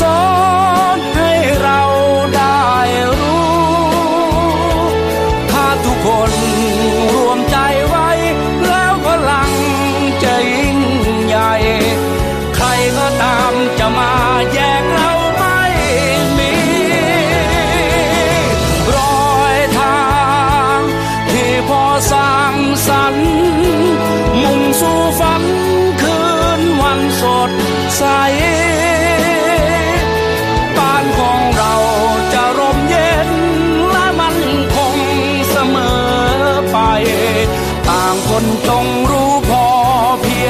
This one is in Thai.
สอนให้เราได้รู้ ถ้าทุกคนรวมใจไว้ แล้วพลังจะยิ่งใหญ่ ใครก็ตามจะมาแย่งเราไม่มี รอยทางที่พอสร้างสรรค์ คนจงรู้พอเพียง